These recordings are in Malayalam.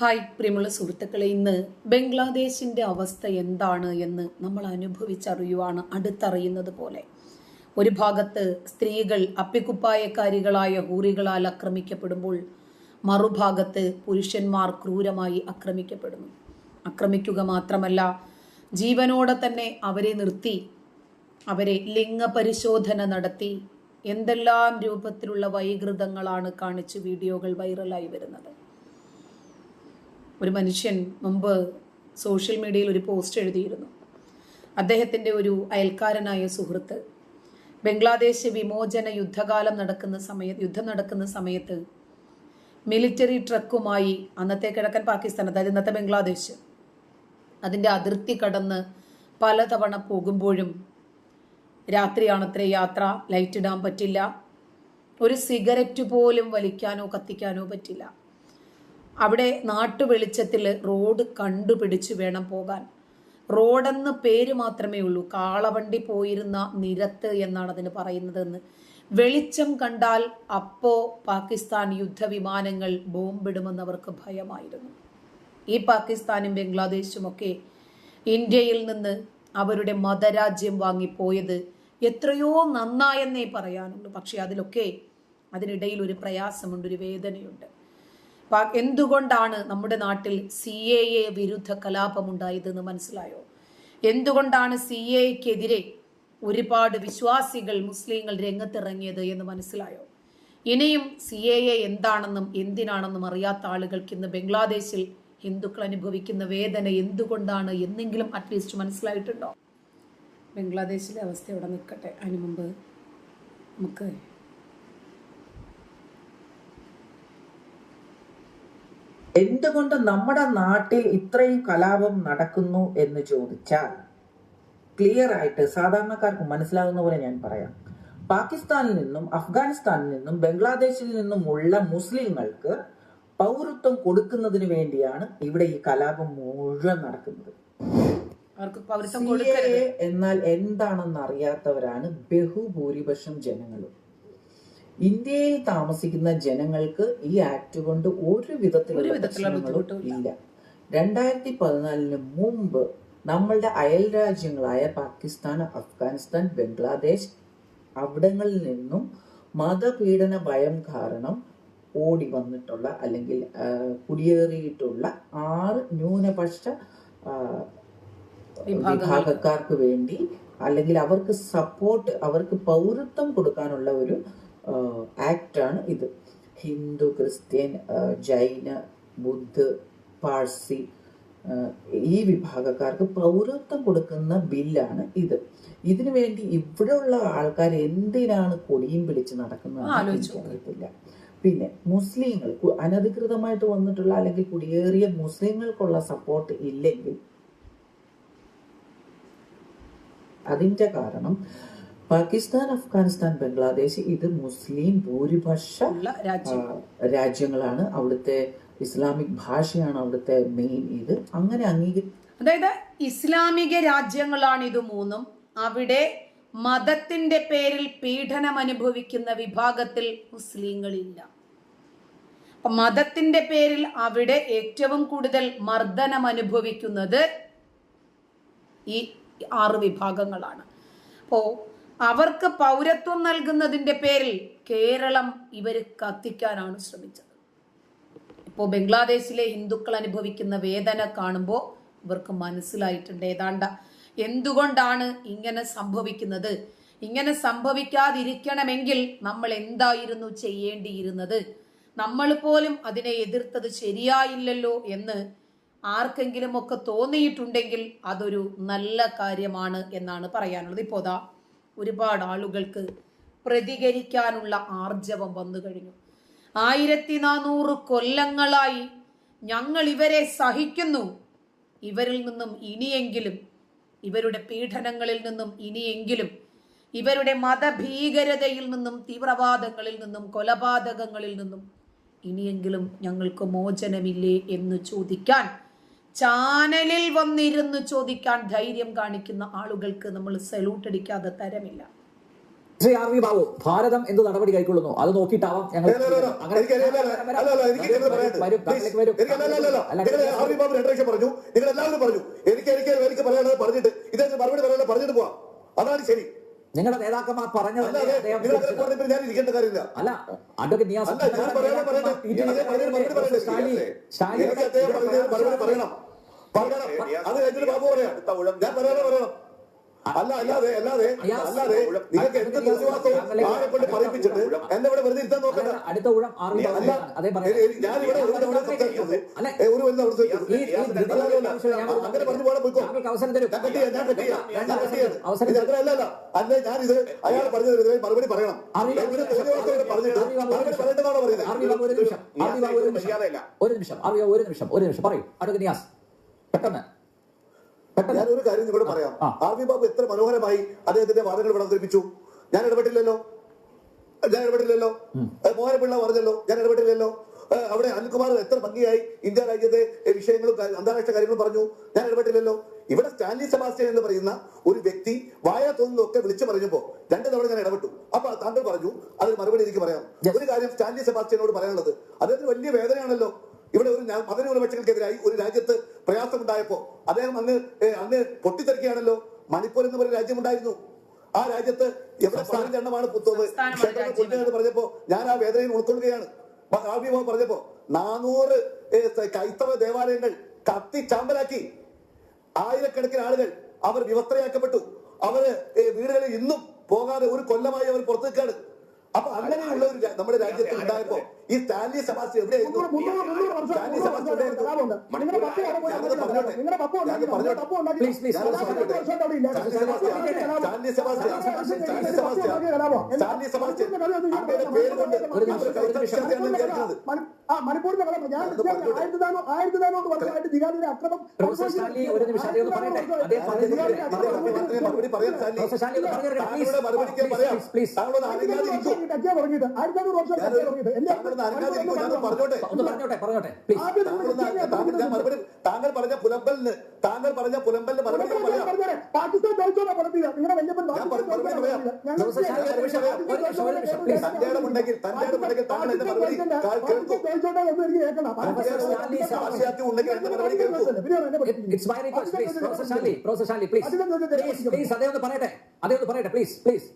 ഹായ് പ്രിയമുള്ള സുഹൃത്തുക്കളെ ഇന്ന് ബംഗ്ലാദേശിന്റെ അവസ്ഥ എന്താണ് എന്ന് നമ്മൾ അനുഭവിച്ചറിയുവാണ് അടുത്തറിയുന്നത് പോലെ. ഒരു ഭാഗത്ത് സ്ത്രീകൾ അപ്പിക്കുപ്പായക്കാരികളായ ഹൂറികളാൽ ആക്രമിക്കപ്പെടുമ്പോൾ മറുഭാഗത്ത് പുരുഷന്മാർ ക്രൂരമായി ആക്രമിക്കപ്പെടുന്നു. ആക്രമിക്കുക മാത്രമല്ല ജീവനോടെ തന്നെ അവരെ നിർത്തി അവരെ ലിംഗപരിശോധന നടത്തി. എന്തെല്ലാം രൂപത്തിലുള്ള വൈകൃതങ്ങളാണ് കാണിച്ച് വീഡിയോകൾ വൈറലായി വരുന്നത്? ഒരു മനുഷ്യൻ മുമ്പ് സോഷ്യൽ മീഡിയയിൽ ഒരു പോസ്റ്റ് എഴുതിയിരുന്നു. അദ്ദേഹത്തിന്റെ ഒരു അയൽക്കാരനായ സുഹൃത്ത്. ബംഗ്ലാദേശ് വിമോചന യുദ്ധകാലം നടക്കുന്ന സമയത്ത് യുദ്ധം നടക്കുന്ന സമയത്ത് മിലിറ്ററി ട്രക്കുമായി അന്നത്തെ കിഴക്കൻ പാകിസ്ഥാൻ അതായത് ഇന്നത്തെ ബംഗ്ലാദേശ് അതിന്റെ അതിർത്തി കടന്ന് പലതവണ പോകുമ്പോഴും രാത്രിയാണത്രേ യാത്ര ലൈറ്റ് ഇടാൻ പറ്റില്ല. ഒരു സിഗരറ്റ് പോലും വലിക്കാനോ കത്തിക്കാനോ പറ്റില്ല. അവിടെ നാട്ടു വെളിച്ചത്തിൽ റോഡ് കണ്ടുപിടിച്ച് വേണം പോകാൻ. റോഡെന്ന് പേര് മാത്രമേ ഉള്ളൂ. കാളവണ്ടി പോയിരുന്ന നിരത്ത് എന്നാണ് അതിന് പറയുന്നതെന്ന്. വെളിച്ചം കണ്ടാൽ അപ്പോ പാകിസ്ഥാൻ യുദ്ധവിമാനങ്ങൾ ബോംബിടുമെന്നവർക്ക് ഭയമായിരുന്നു. ഈ പാകിസ്ഥാനും ബംഗ്ലാദേശും ഒക്കെ ഇന്ത്യയിൽ നിന്ന് അവരുടെ മതരാജ്യം വാങ്ങിപ്പോയത് എത്രയോ നന്നായെന്നേ പറയാനുള്ളൂ. പക്ഷെ അതിലൊക്കെ അതിനിടയിൽ ഒരു പ്രയാസമുണ്ട് ഒരു വേദനയുണ്ട്. എന്തുകൊണ്ടാണ് നമ്മുടെ നാട്ടിൽ സി എ എ വിരുദ്ധ കലാപമുണ്ടായതെന്ന് മനസ്സിലായോ? എന്തുകൊണ്ടാണ് സി എക്കെതിരെ ഒരുപാട് വിശ്വാസികൾ മുസ്ലിങ്ങൾ രംഗത്തിറങ്ങിയത് എന്ന് മനസ്സിലായോ? ഇനിയും സി എ എ എന്താണെന്നും എന്തിനാണെന്നും അറിയാത്ത ആളുകൾക്ക് ഇന്ന് ബംഗ്ലാദേശിൽ ഹിന്ദുക്കൾ അനുഭവിക്കുന്ന വേദന എന്തുകൊണ്ടാണ് എന്നെങ്കിലും അറ്റ്ലീസ്റ്റ് മനസ്സിലായിട്ടുണ്ടോ? ബംഗ്ലാദേശിലെ അവസ്ഥ ഇവിടെ നിൽക്കട്ടെ? അതിനു മുമ്പ് നമുക്ക് എന്തുകൊണ്ട് നമ്മുടെ നാട്ടിൽ ഇത്രയും കലാപം നടക്കുന്നു എന്ന് ചോദിച്ചാൽ ക്ലിയർ ആയിട്ട് സാധാരണക്കാർക്ക് മനസ്സിലാകുന്ന പോലെ ഞാൻ പറയാം. പാകിസ്ഥാനിൽ നിന്നും അഫ്ഗാനിസ്ഥാനിൽ നിന്നും ബംഗ്ലാദേശിൽ നിന്നുമുള്ള മുസ്ലിങ്ങൾക്ക് പൗരത്വം കൊടുക്കുന്നതിന് വേണ്ടിയാണ് ഇവിടെ ഈ കലാപം മുഴുവൻ നടക്കുന്നത്. എന്നാൽ എന്താണെന്ന് അറിയാത്തവരാണ് ബഹുഭൂരിപക്ഷം ജനങ്ങളും. ഇന്ത്യയിൽ താമസിക്കുന്ന ജനങ്ങൾക്ക് ഈ ആക്ട് കൊണ്ട് ഒരു വിധത്തിലുള്ള പ്രശ്നങ്ങളും ബുദ്ധിമുട്ടും ഇല്ല രണ്ടായിരത്തി പതിനാലിന് മുമ്പ് നമ്മളുടെ അയൽ രാജ്യങ്ങളായ പാകിസ്ഥാൻ അഫ്ഗാനിസ്ഥാൻ ബംഗ്ലാദേശ് അവിടങ്ങളിൽ നിന്നും മതപീഡന ഭയം കാരണം ഓടി വന്നിട്ടുള്ള അല്ലെങ്കിൽ കുടിയേറിയിട്ടുള്ള ആറ് ന്യൂനപക്ഷ. വിഭാഗക്കാർക്ക് വേണ്ടി അല്ലെങ്കിൽ അവർക്ക് സപ്പോർട്ട് അവർക്ക് പൗരത്വം കൊടുക്കാനുള്ള ഒരു ആക്റ്റാണ് ഇത്. ഹിന്ദു ക്രിസ്ത്യൻ ജൈന ബുദ്ധ പാഴ്സി ഈ വിഭാഗക്കാർക്ക് പൗരത്വം കൊടുക്കുന്ന ബില്ലാണ് ഇത്. ഇതിനു വേണ്ടി ഇവിടെയുള്ള ആൾക്കാർ എന്തിനാണ് കൊടിയും പിടിച്ച് നടക്കുന്നത് പിന്നെ മുസ്ലിങ്ങൾ അനധികൃതമായിട്ട് വന്നിട്ടുള്ള അല്ലെങ്കിൽ കുടിയേറിയ മുസ്ലിങ്ങൾക്കുള്ള സപ്പോർട്ട് ഇല്ലെങ്കിൽ അതിന്റെ കാരണം പാകിസ്ഥാൻ അഫ്ഗാനിസ്ഥാൻ ബംഗ്ലാദേശ് ഇത് മുസ്ലിം ഭൂരിപക്ഷ രാജ്യങ്ങളാണ് അവിടുത്തെ ഇസ്ലാമിക് ഭാഷയാണ് അവിടുത്തെ മെയിൻ ഇത്. അങ്ങനെ അംഗീകരി അതായത് ഇസ്ലാമിക രാജ്യങ്ങളാണ് ഇത് മൂന്നും. അവിടെ മതത്തിന്റെ പേരിൽ പീഡനം അനുഭവിക്കുന്ന വിഭാഗത്തിൽ മുസ്ലിങ്ങളില്ല. മതത്തിന്റെ പേരിൽ അവിടെ ഏറ്റവും കൂടുതൽ മർദ്ദനം അനുഭവിക്കുന്നത് ഈ ആറ് വിഭാഗങ്ങളാണ്. അപ്പോ അവർക്ക് പൗരത്വം നൽകുന്നതിന്റെ പേരിൽ കേരളം ഇവർ കത്തിക്കാനാണ് ശ്രമിച്ചത്. ഇപ്പോൾ ബംഗ്ലാദേശിലെ ഹിന്ദുക്കൾ അനുഭവിക്കുന്ന വേദന കാണുമ്പോൾ ഇവർക്ക് മനസ്സിലായിട്ടുണ്ട് ഏതാണ്ട എന്തുകൊണ്ടാണ് ഇങ്ങനെ സംഭവിക്കുന്നത്? ഇങ്ങനെ സംഭവിക്കാതിരിക്കണമെങ്കിൽ നമ്മൾ എന്തായിരുന്നു ചെയ്യേണ്ടിയിരുന്നത്? നമ്മൾ പോലും അതിനെ എതിർത്തത് ശരിയായില്ലല്ലോ എന്ന് ആർക്കെങ്കിലും ഒക്കെ തോന്നിയിട്ടുണ്ടെങ്കിൽ അതൊരു നല്ല കാര്യമാണ് എന്നാണ് പറയാനുള്ളത്. ഇപ്പോൾ ഒരുപാട് ആളുകൾക്ക് പ്രതികരിക്കാനുള്ള ആർജവം വന്നു കഴിഞ്ഞു. ആയിരത്തി നാനൂറ് കൊല്ലങ്ങളായി ഞങ്ങൾ ഇവരെ സഹിക്കുന്നു. ഇവരിൽ നിന്നും ഇനിയെങ്കിലും ഇവരുടെ പീഡനങ്ങളിൽ നിന്നും ഇനിയെങ്കിലും ഇവരുടെ മതഭീകരതയിൽ നിന്നും തീവ്രവാദങ്ങളിൽ നിന്നും കൊലപാതകങ്ങളിൽ നിന്നും ഇനിയെങ്കിലും ഞങ്ങൾക്ക് മോചനമില്ലേ എന്ന് ചോദിക്കാൻ ചാനലിൽ വന്നിരുന്ന് ചോദിക്കാൻ ധൈര്യം കാണിക്കുന്ന ആളുകൾക്ക് നമ്മൾ സല്യൂട്ട് അടിക്കാതെ തരമില്ല ശ്രീ ആർ വി ബാബു ഭാരതം എന്ത് നടപടി കൈക്കൊള്ളുന്നു അത് നോക്കിയിട്ടാവാം ഞങ്ങൾ പറഞ്ഞു നിങ്ങൾ എല്ലാവരും പറഞ്ഞു എനിക്ക് എനിക്ക് എനിക്ക് പറയാനുള്ളത് പറഞ്ഞിട്ട് ഇതേ മറുപടി പറയാനുള്ളത് പറഞ്ഞിട്ട് പോവാം അതാണ് ശരി നിങ്ങളുടെ നേതാക്കന്മാർ പറഞ്ഞത് അല്ല അഡ്വക്കേറ്റ് നിയാസ് അത് കഴിഞ്ഞിട്ട് ബാബു പറയാം. ഞാൻ പറയാതെ പറയണം. അല്ല അല്ലാതെ അല്ലാതെ അല്ലാതെ നിങ്ങൾക്ക് എന്ത് തോന്നിവാസവും ആരെ കൊണ്ട് പറയിപ്പിച്ചിട്ട് എന്നെ ഇവിടെ വെറുതെ ഇരുത്താൻ നോക്കണ്ട അടുത്ത ഊഴം അല്ല ഞാൻ ഇവിടെ ഒരു തവണ സംസാരിച്ചത് അല്ല. ഒരു വല്ല അവിടെ അല്ല, അല്ല, അല്ല. അങ്ങനെ പറഞ്ഞു പോകാൻ പോയിക്കോ അല്ല അവസരം തരും ഞാൻ കട്ടിയ ഞാൻ കട്ടിയ ഞാൻ കട്ടിയ അവസരം ഇത് അല്ല അയാൾ പറഞ്ഞത് മറുപടി പറയണം പറഞ്ഞിട്ട്. മറുപടി പറയേണ്ടതാണോ പറയുന്നത് ഒരു നിമിഷം ആർ ഒരു നിമിഷം ഒരു നിമിഷം ആർ വി ഒരു നിമിഷം ഒരു നിമിഷം പറയൂ അടുത്ത നിയാസ് പെട്ടെന്ന് ഒരു കാര്യം നിങ്ങളോട് പറയാം. ആർ വി ബാബു എത്ര മനോഹരമായി അദ്ദേഹത്തിന്റെ വാദങ്ങൾ ഇവിടെ അവതരിപ്പിച്ചു ഞാൻ ഇടപെട്ടില്ലല്ലോ. ഞാൻ ഇടപെട്ടില്ലല്ലോ. മോഹനപിള്ള പറഞ്ഞല്ലോ. ഞാൻ ഇടപെട്ടില്ലല്ലോ. അവിടെ അനിൽകുമാർ എത്ര ഭംഗിയായി ഇന്ത്യ രാജ്യത്തെ വിഷയങ്ങളും അന്താരാഷ്ട്ര കാര്യങ്ങളും പറഞ്ഞു. ഞാൻ ഇടപെട്ടില്ലല്ലോ. ഇവിടെ സ്റ്റാൻലി സെബാസ്റ്റ്യൻ എന്ന് പറയുന്ന ഒരു വ്യക്തി വായ തോന്നുന്നതൊക്കെ വിളിച്ചു പറഞ്ഞപ്പോ രണ്ട് തവണ ഞാൻ ഇടപെട്ടു. അപ്പൊ താങ്കൾ പറഞ്ഞു അതിന് മറുപടി എനിക്ക് പറയാം. ഒരു കാര്യം സ്റ്റാൻലി സെബാസ്റ്റ്യനോട് പറയാനുള്ളത്. അദ്ദേഹത്തിന് വലിയ വേദനയാണല്ലോ. ഇവിടെ ഒരു ന്യാ- മതന്യൂനപക്ഷങ്ങൾക്കെതിരായി ഒരു രാജ്യത്ത് പ്രയാസമുണ്ടായപ്പോൾ അദ്ദേഹം അന്ന് അന്ന് പൊട്ടിത്തെറിക്കുകയാണല്ലോ. മണിപ്പൂർ എന്ന് പറയുന്ന രാജ്യമുണ്ടായിരുന്നു. ആ രാജ്യത്ത് എവിടെ ക്ഷേത്രങ്ങൾ പൊളിഞ്ഞതെന്ന് പറഞ്ഞപ്പോ ഞാൻ ആ വേദനയിൽ ഉൾക്കൊള്ളുകയാണ്. പറഞ്ഞപ്പോ നാനൂറ് ക്രൈസ്തവ ദേവാലയങ്ങൾ കത്തി ചാമ്പലാക്കി. ആയിരക്കണക്കിന് ആളുകൾ അവർ വിവസ്ത്രയാക്കപ്പെട്ടു. അവർ വീടുകളിൽ ഇന്നും പോകാതെ ഒരു കൊല്ലമായി അവർ പുറത്തു നിൽക്കാണ് അപ്പൊ അങ്ങനെയുള്ള ഒരു നമ്മുടെ രാജ്യത്ത് ഉണ്ടായപ്പോ ഈ സ്റ്റാൻലി സെബാസ്റ്റ്യൻ എവിടെയായിരുന്നു മണിപ്പൂരിന്റെ ഞാൻ ആയിരത്തി ആയിരത്തി അക്രമം മറുപടി പറയാൻ താങ്കളുടെ ആയിരത്തി വർഷം പറഞ്ഞോട്ടെ. താങ്കൾ ഞാൻ മറുപടി താങ്കൾ പറഞ്ഞ പുലമ്പലിന് താങ്കൾ പറഞ്ഞ പുലമ്പലിന് മറുപടി പാകിസ്ഥാൻ തോൽച്ചോടാ നിങ്ങളുടെ വല്യപ്പൻ താങ്കൾ എന്റെ മറുപടി തോൽച്ചോട്ടെ എന്ന് എനിക്ക് കേൾക്കണം പറയട്ടെ അതേ ഒന്ന് പറയട്ടെ പ്ലീസ് പ്ലീസ്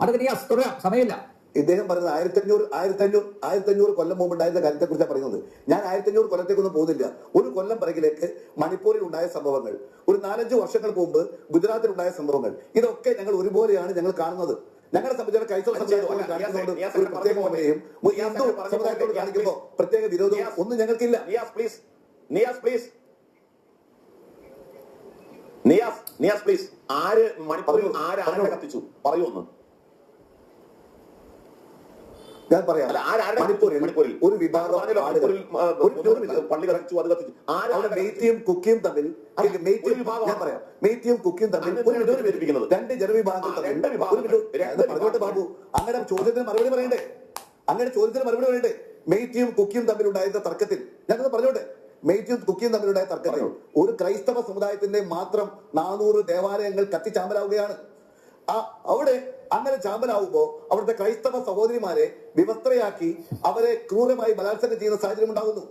അടുത്ത നീ തുടരാം. സമയമില്ല. ഇദ്ദേഹം പറഞ്ഞത് ആയിരത്തി അഞ്ഞൂറ് ആയിരത്തി അഞ്ഞൂറ് ആയിരത്തി അഞ്ഞൂറ് കൊല്ലം മുമ്പ് ഉണ്ടായിരുന്ന കാര്യത്തെ കുറിച്ചാണ് പറയുന്നത്. ഞാൻ ആയിരത്തി അഞ്ഞൂറ് കൊല്ലത്തേക്കൊന്നും പോകുന്നില്ല. ഒരു കൊല്ലം പിറകിലേക്ക് മണിപ്പൂരിൽ ഉണ്ടായ സംഭവങ്ങൾ ഒരു നാലഞ്ച് വർഷങ്ങൾക്ക് മുമ്പ് ഗുജറാത്തിൽ ഉണ്ടായ സംഭവങ്ങൾ ഇതൊക്കെ ഞങ്ങൾ ഒരുപോലെയാണ് ഞങ്ങൾ കാണുന്നത്. ഞങ്ങളെ സംബന്ധിച്ചിടത്തോളം ക്രൈസ്തവ സമുദായത്തോട് കാണിക്കുന്നതുകൊണ്ട് ഒരു പ്രത്യേക മമതയും ഹിന്ദു സമുദായത്തോട് കാണിക്കുമ്പോൾ പ്രത്യേക വിരോധവും ഒന്നും ഞങ്ങൾക്കില്ല. Niyas please. Niyas please. Niyas Niyas please. ആര് മണിപ്പൂരിൽ ആര്. ആരെ കത്തിച്ചു? പറയൂ ഒന്ന്. ഞാൻ പറയാം. മണിപ്പൂരിൽ മണിപ്പൂരിൽ ഒരു വിഭാഗം. പള്ളി കത്തിച്ചു അത് കത്തിച്ചു. ആരാണ് മെയ്ത്തിയും കുക്കിയും തമ്മിൽ അല്ലെങ്കിൽ മെയ്റ്റിയും ഞാൻ പറയാം മെയ്റ്റിയും കുക്കിയും തമ്മിൽ ഒരു വിധം പേരിപ്പിക്കുന്നത്? രണ്ട് ജനവിഭാഗങ്ങൾ തമ്മിൽ പറഞ്ഞോട്ടെ ബാബു അങ്ങനെ ചോദ്യത്തിന് മറുപടി പറയണ്ടേ? അങ്ങനെ ചോദ്യത്തിന് മറുപടി പറയണ്ടേ? മെയ്റ്റിയും കുക്കിയും തമ്മിലുണ്ടായിരുന്ന തർക്കത്തിൽ. ഞാനത് പറഞ്ഞോട്ടെ? മെയ്റ്റിയും കുക്കിയും തമ്മിലുണ്ടായ തർക്കത്തിൽ. ഒരു ക്രൈസ്തവ സമുദായത്തിന്റെ മാത്രം നാനൂറ് ദേവാലയങ്ങൾ കത്തിച്ചാമ്പലാവുകയാണ്. ആ അവിടെ അങ്ങനെ ചാമ്പലാവുമ്പോ അവിടുത്തെ ക്രൈസ്തവ സഹോദരിമാരെ വിവസ്ത്രയാക്കി അവരെ ക്രൂരമായി ബലാത്സംഗം ചെയ്യുന്ന സാഹചര്യം ഉണ്ടാകുന്നു.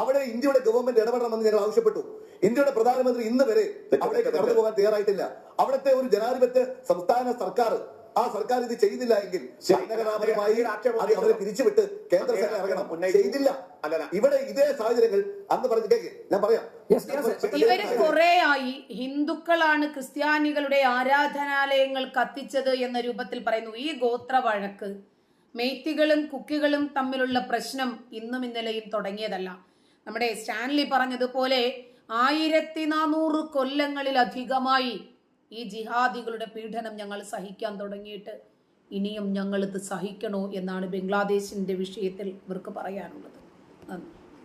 അവിടെ ഇന്ത്യയുടെ ഗവൺമെന്റ് ഇടപെടണമെന്ന് ഞങ്ങൾ ആവശ്യപ്പെട്ടു. ഇന്ത്യയുടെ പ്രധാനമന്ത്രി ഇന്ന് വരെ അവിടേക്ക് കടന്നു പോകാൻ തയ്യാറായിട്ടില്ല. അവിടുത്തെ ഒരു ജനാധിപത്യ സംസ്ഥാന സർക്കാർ ആ സർക്കാർ ഇത് ചെയ്തില്ല എങ്കിൽ. ഭരണഘടനാപരമായി അത് അവരെ പിരിച്ചുവിട്ട് കേന്ദ്ര സർക്കാർ ഇറങ്ങണം. ചെയ്തില്ല. അല്ല ഇവിടെ ഇതേ സാഹചര്യങ്ങൾ അന്ന് പറഞ്ഞു കേക്ക് ഞാൻ പറയാം. Yes, yes, ഇവർ കുറേയായി ഹിന്ദുക്കളാണ് ക്രിസ്ത്യാനികളുടെ ആരാധനാലയങ്ങൾ കത്തിച്ചത് എന്ന രൂപത്തിൽ പറയുന്നു. ഈ ഗോത്ര വഴക്ക് മെയ്ത്തികളും കുക്കികളും തമ്മിലുള്ള പ്രശ്നം ഇന്നും ഇന്നലെയും തുടങ്ങിയതല്ല. നമ്മുടെ സ്റ്റാൻലി പറഞ്ഞതുപോലെ ആയിരത്തി നാനൂറ് കൊല്ലങ്ങളിലധികമായി ഈ ജിഹാദികളുടെ പീഡനം ഞങ്ങൾ സഹിക്കാൻ തുടങ്ങിയിട്ട് ഇനിയും ഞങ്ങളിത് സഹിക്കണോ എന്നാണ് ബംഗ്ലാദേശിന്റെ വിഷയത്തിൽ ഇവർക്ക് പറയാനുള്ളത്. നന്ദി.